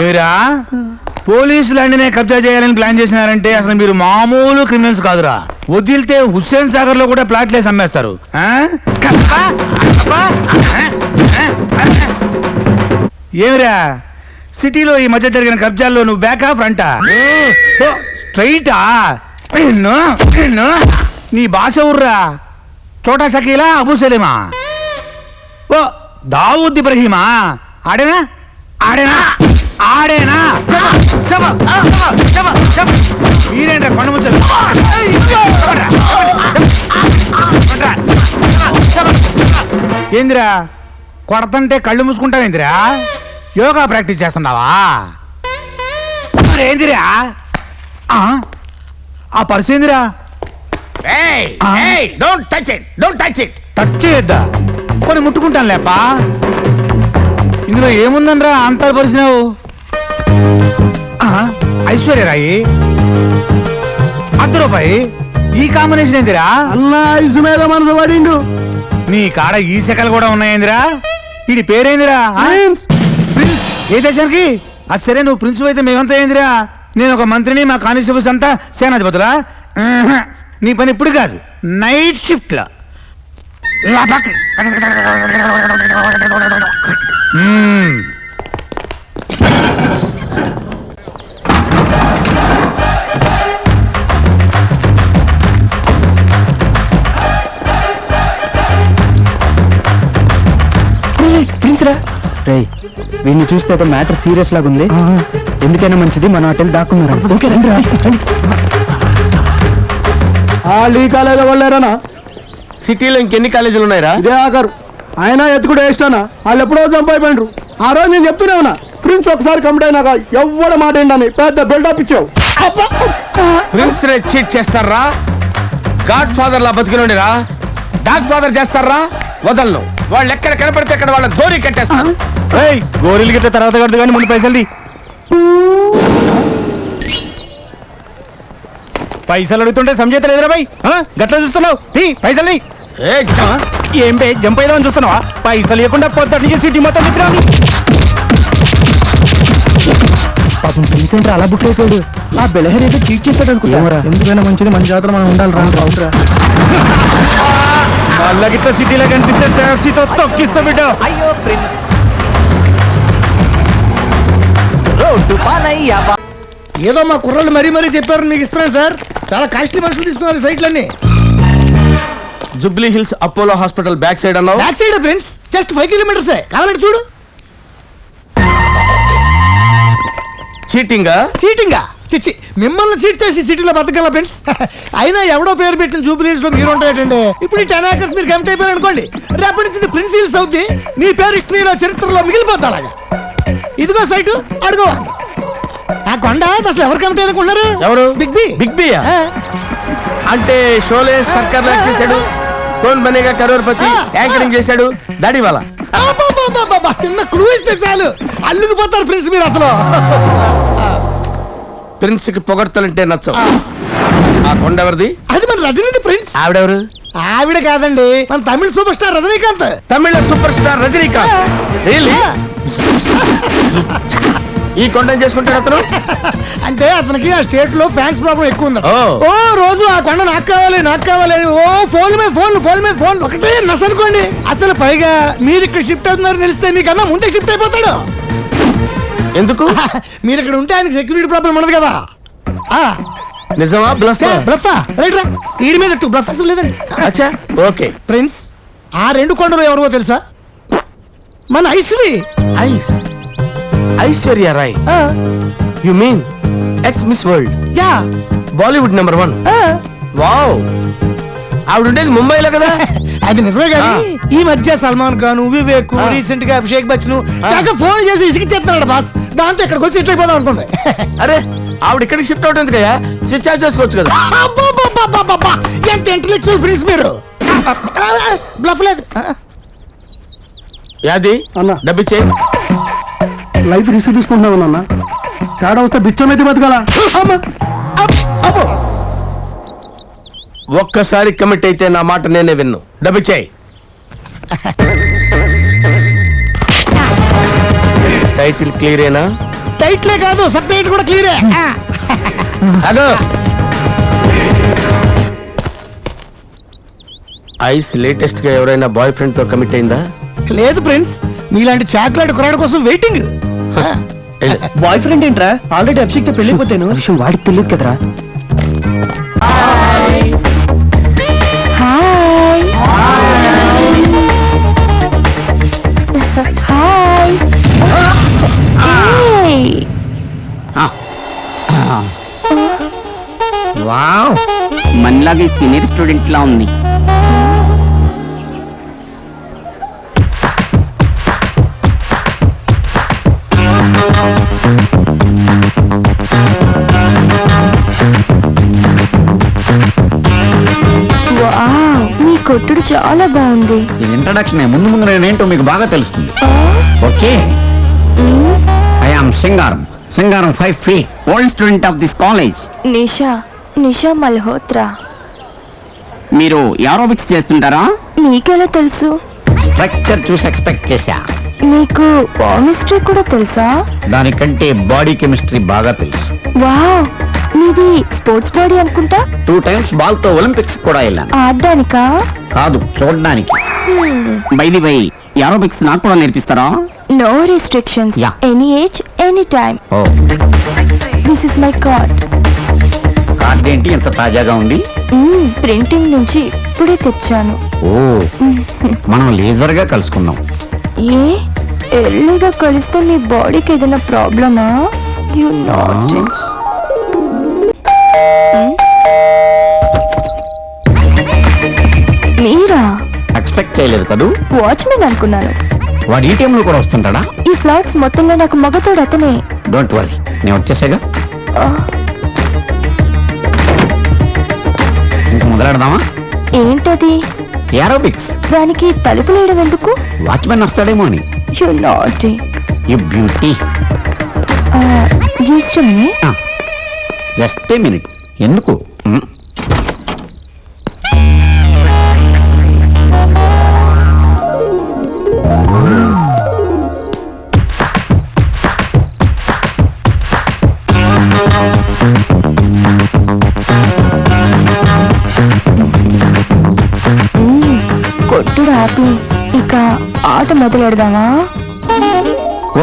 ఏమిరా? పోలీసులు అండినే కబ్జా చేయాలని ప్లాన్ చేసినారంటే అసలు మీరు మామూలు క్రిమినల్స్ కాదురా. వదిలితే హుస్సేన్ సాగర్లో కూడా ప్లాట్లేసి అమ్మేస్తారు ఏమిరా? సిటీలో ఈ మధ్య జరిగిన కబ్జాల్లో నువ్వు బ్యాకా ఫ్రంటా స్ట్రైటా నీ భాష ఊర్రా? చోటా షకీలా అబూ సలీమా? ఓ దావూద్ ఇబ్రహీమా? ఆడేనా? ఆడేనా? ఆడేనా. మీరేంట్రా కొండ ముచ్చలు. ఏందిరా? కొడతంటే కళ్ళు మూసుకుంటావేందిరా యోగా ప్రాక్టీస్ చేస్తున్నావా? ఏందిరా? ఆ? ఆ పర్సు ఏందిరా? Don't touch it don't touch it touch చేయొద్దా? కొన్ని ముట్టుకుంటాను లేపా ఇందులో ఏముందనరా అంత పరిచినావు ఐశ్వర్యరాయి అర్ధ రూపాయి ఈ కాంబినేషన్ ఏందిరా? అన్న ఐసు మీద మనసు పడిండు. నీ కాడ ఈ శకలు కూడా ఉన్నాయేందిరా? వీడి పేరేందిరా? ఆ? ప్రిన్స్. ప్రిన్స్. ఏ దేశానికి? అది సరే నువ్వు ప్రిన్స్ అయితే మేమంతా ఏందిరా? నేను ఒక మంత్రిని మా కానిస్టేబుల్స్ అంతా సేనాధిపతులా? ఆహా. నీ పని ఇప్పుడు కాదు నైట్ షిఫ్ట్లో మ్మ్. రేయ్ వీడిని చూస్తే ఒక మ్యాటర్ సీరియస్ లాగా ఉంది ఎందుకైనా మంచిది మనం అటెల్ దాక్కున్నారా? ఓకే రండి రా వాళ్ళు ఈ కాలేజీలో వాళ్ళారనా? సిటీలో ఇంకెన్ని కాలేజీలు ఉన్నాయిరా? ఇదే ఆఖరు. ఆయన ఎత్తుకుడు వేస్తానా వాళ్ళు ఎప్పుడో చంపైపోయినరు. ఆ రోజు నేను చెప్తూనే ఉన్నా ఫ్రెండ్స్ ఒకసారి కంప్లీట్ అయినాక ఎవ్వడ మాట ఏంటని పెద్ద బిల్డప్ ఇచ్చావు. ప్రిన్స్ రే చీట్ చేస్తారా గాడ్ ఫాదర్ లా బతికినోడిరా? డాగ్ ఫాదర్ చేస్తారా? వదలను. వాళ్ళు ఎక్కడ కనపడితే అక్కడ వాళ్ళ గోరి కట్టేస్తారు ఏయ్ గోరీలు గిట్ట తర్వాత కడదు కానీ ముందు పైసలు పైసలు అడుగుతుంటే సంజేత లేదురా బై గట్ల చూస్తున్నావు? తీ పైసలు. ఏ బే జంప్ అయిదామని చూస్తున్నావా? పైసలు ఇవ్వకుండా పొద్దుటి నుంచి సిటీ మొత్తం తిప్పినా పాపం ఏంట్రా అలా బుక్ అయిపోయాడు. ఆ బెలహర్ ఏదో చీట్ చేస్తాడు అనుకుంటా. ఎందుకైనా మంచిది మన జాతర మనం ఉండాలి రా అవుట్రా వాళ్ళకిట్లా సిటీలో కనిపిస్తే టాక్సీతో తొక్కిస్తా బిడ్డ. అయ్యో ప్రిన్స్. రోడ్డు పానయ్య ఏదో మా కుర్రలు మరీ మరీ చెప్పారు మీకు ఇస్తున్నాను సార్. చాలా కాస్ట్లీ మనుషులు తీసుకున్నారు సైట్లన్నీ. Jubilee Hills Apollo hospital back side అన్నావు? Back side friends just five kilometres కావాలంటే చూడు. చీటింగ్? చీటింగా? చిచ్చి మిమ్మల్ని చీట్ చేసి సిటీలో బతకగల ఫ్రెండ్స్? అయినా ఎవడో పేరు పెట్టిన జూబిలీస్లో మీరు ఉంటాయండి ఇప్పుడు ఈ టెన్ ఏకర్స్ మీరు కమిట్ అయిపోయారు అనుకోండి రేపటి నుంచి ప్రిన్స్ హిల్స్ అవుద్ది. మీ పేరు హిస్టరీలో చరిత్రలో మిగిలిపోద్ది అలాగా. ఇదిగో సైటు అడుగు. ఆ కొండ అసలు ఎవరు కమిట్ అనుకుంటున్నారు ఎవరు? బిగ్ బి బిగ్ బి అంటే షోలే సర్కార్లో చేశాడు కోన్ బనేగా కరోర్పతి యాంకరింగ్ చేశాడు దాడి వాళ్ళ చిన్న క్లూ ఇస్తే చాలు. అల్లుకుపోతారు ప్రిన్స్ మీరు అసలు. ప్రిన్స్కి పొగడ్తలంటే నచ్చవు. ఆ కొండ ఎవరిది? అది మన రజనీది ప్రిన్స్. ఆవిడెవరు? ఆవిడ కాదండి మన Tamil super star Rajinikanth. Tamil super star Rajinikanth? ఈ కొండ చేసుకుంటాడు అతను? అంటే అతనికి ఆ స్టేట్లో ఫ్యాన్స్ ప్రాబ్లం ఎక్కువ ఉంది. ఓ. ఓ రోజు ఆ కొండ నాకు కావాలి నాకు కావాలి అని ఓ ఫోన్ మీద ఫోన్ ఫోన్ మీద ఫోన్ ఒకటే నస్ అనుకోండి. అసలు పైగా మీరు ఇక్కడ షిఫ్ట్ అవుతున్నారు తెలిస్తే మీకన్నా ముందే షిఫ్ట్ అయిపోతాడు. ఎందుకు? మీరు ఇక్కడ ఉంటే ఆయనకి సెక్యూరిటీ ప్రాబ్లం ఉండదు కదా. ఆ. నిజమా? బ్లఫ్ బ్లఫా రైట్ రా. వీడి మీద టూ బ్లఫ్ అసలు లేదండి. అచ్చా ఓకే. ప్రిన్స్ ఆ రెండు కొండలు ఎవరివో తెలుసా? మన ఐశ్వరి ఐస్. ఐశ్వర్య రాయ్. ఆ, you mean ex Miss World yeah. Bollywood number one ఆ. వావ్ ఆవిడ ఉండేది ముంబైలో కదా? అది నిజమే కానీ ఈ మధ్య సల్మాన్ ఖాన్ వివేక్ రీసెంట్గా అభిషేక్ బచ్చన్ కాక ఫోన్ చేసి ఇసిగిచ్చేస్తున్నాడు బాస్ దాంతో ఇక్కడికి వచ్చి ఇట్లా అయిపోదాం అనుకుంది. అరే ఆవిడ ఇక్కడికి షిఫ్ట్ అవుతుంది కదా స్విచ్ ఆఫ్ చేసుకోవచ్చు కదా. అబ్బబ్బబ్బబ్బబ్బబ్బా! ఎంత ఇంటలెక్చువల్ ఫ్రెండ్స్ మీరు? బ్లఫ్ లేదు. యాది అన్న. డబ్బిచ్చే లైఫ్ రిస్క్ తీసుకుంటున్నావు నాన్న. తేడా వస్తే బిచ్చమైతే బతకాల? ఒక్కసారి కమిట్ అయితే నా మాట నేనే విన్ను. డబ్బిచ్చేయి టైటిల్ క్లియరేనా టైట్లే కాదు సపరేట్ కూడా క్లియరే. అదో ఐస్ లేటెస్ట్గా ఎవరైనా బాయ్ ఫ్రెండ్తో కమిట్ అయిందా? లేదు ఫ్రెండ్స్ మీలాంటి చాక్లెట్ కురాడు కోసం వెయిటింగ్. బాయ్ ఫ్రెండ్ ఏంట్రా? ఆల్రెడీ అభిషేక్ పెళ్ళిపోతాను. విషయం వాడికి తెలియదు కదరా. మనలాగే సీనియర్ స్టూడెంట్ లా ఉంది మీ కొట్టుడు చాలా బాగుంది. ఇది ఇంట్రడక్షన్ ముందు ముందు నేనేంటో మీకు బాగా తెలుస్తుంది. Okay. I am Singaram Singaram five feet old student of this college Nisha Nisha Malhotra. మీరు ఏరోబిక్స్ చేస్తుంటారా? నీకెలా తెలుసు? స్ట్రక్చర్ చూసి ఎక్స్పెక్ట్ చేశా. మీకు పామిస్ట్రీ కూడా తెలుసా? దానికంటే బాడీ కెమిస్ట్రీ బాగా తెలుసు. వావ్! మీది స్పోర్ట్స్ బాడీ అనుకుంటా? టూ టైమ్స్ బాల్తో ఒలింపిక్స్ కూడా వెళ్ళాను. ఆడడానికా? కాదు చూడడానికి. బైది బై ఏరోబిక్స్ నాకు కూడా నేర్పిస్తారా? No restrictions. Any age any oh. This is my card card ఏంటి? ఎంత తాజాగా ఉంది? ప్రింటింగ్ నుంచి ఇప్పుడే తెచ్చాను. ఓ మనం లేజర్గా కలుసుకుందాం. ఏ? ఎర్లీగా కలిస్తే మీ బాడీకి ఏదైనా ప్రాబ్లమా? You not Meera? ఎక్స్పెక్ట్ చేయలేదు కదూ? వాచ్మెన్ అనుకున్నాను. వాడు ఈ టైంలో కూడా వస్తుంటాడా? ఈ ఫ్లాట్స్ మొత్తంలో నాకు మగతోడు అతనే. డోంట్ వరీ నేను వచ్చేసాగా. మొదలెడదామా ఏంటది? ఏరోబిక్స్ దానికి తలుపులు వేయడం ఎందుకు? వాచ్మెన్ వస్తాడేమో అని. You not you beauty just just a minute ఎందుకు? మ్, ఆపి ఇక ఆట మొదలెడదామా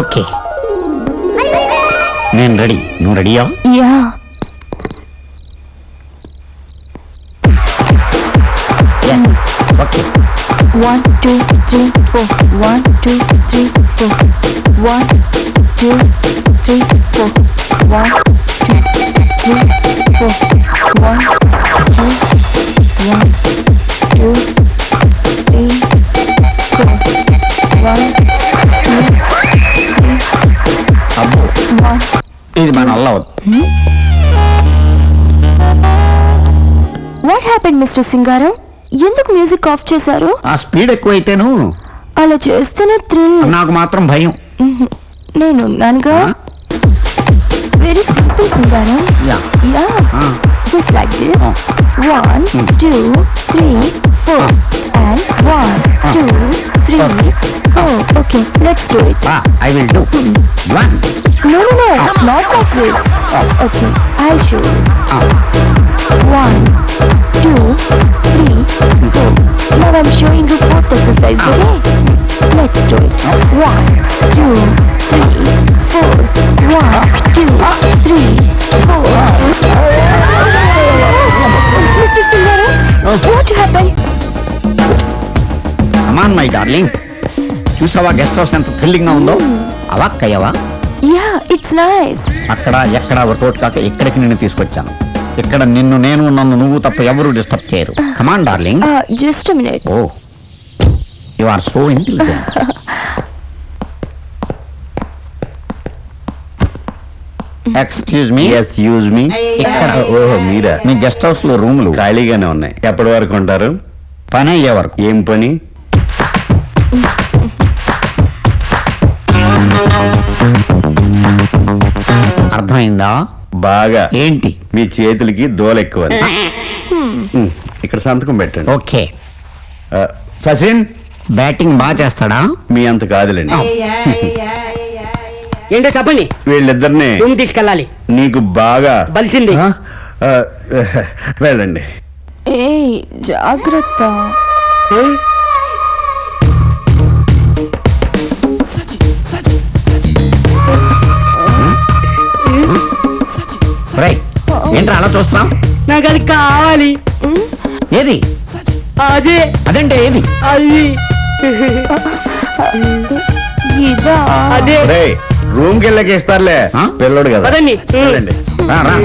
ఓకే నేను రెడీ నువ్వు రెడీయా yeah okay One, two, three, four. One, two, three, four. One, two, three, four. One, two, three, ఇది మన వల్ల అవదు వాట్ హ్యాపెండ్ మిస్టర్ సింగారం ఎందుకు మ్యూజిక్ ఆఫ్ చేశారు? ఆ స్పీడ్ ఎక్కువైతేను అలా చేస్తేనే థ్రిల్ నాకు మాత్రం భయం. నేను ఉన్నానుగా? Very simple Singaram yeah. Yeah. Ah. just like this. Ah. one two three Oh, okay. Let's do it. Ah, I will do. One. No, no, no. Ah. Not like this. Oh. Okay. I show you. Ah. One, two, three, four. Now I'm showing you fourth exercise. ah. okay? Let's do it. One. Darling. చూసావా guest house ఎంత థ్రిల్లింగ్గా ఉందో అవాక్కయ్యవా Yeah, it's nice. అక్కడ ఎక్కడ work out కాక ఇక్కడికి నిన్ను తీసుకొచ్చాను. ఇక్కడ నిన్ను నేను నన్ను నువ్వు తప్ప ఎవరు డిస్టర్బ్ చేయరు. Come on darling. Just a minute. Oh you are so intelligent excuse me yes యూజ్ మీ ఇక్కడ ఓహో మీరా? మీ గెస్ట్ హౌస్లో రూములు. ఖాళీగానే ఉన్నాయి. ఎప్పటి వరకు ఉంటారు? పని అయ్యే వరకు. ఏం పని? అర్థమైందా? బాగా. ఏంటి? మీ చేతులకి దోలెక్కువ ఇక్కడ సంతకం పెట్టండి. ఓకే. సచిన్? బ్యాటింగ్ బాగా చేస్తాడా? మీ అంత కాదులేండి. ఏంటో చెప్పండి. వీళ్ళిద్దరిని రూమ్ తీసుకెళ్ళాలి. నీకు బాగా బలిసింది. వెళ్ళండి. ఏయ్ జాగ్రత్త. రై ఏంట్రా అలా చూస్తున్నాం నాకు అది కావాలి. ఏది? అదే. అదంటే ఏది? అది. ఇదా. అదే. రూమ్కి వెళ్ళకి ఇస్తారులే పిల్లడు కదా. పదండి. వెళ్ళండి రా, రా.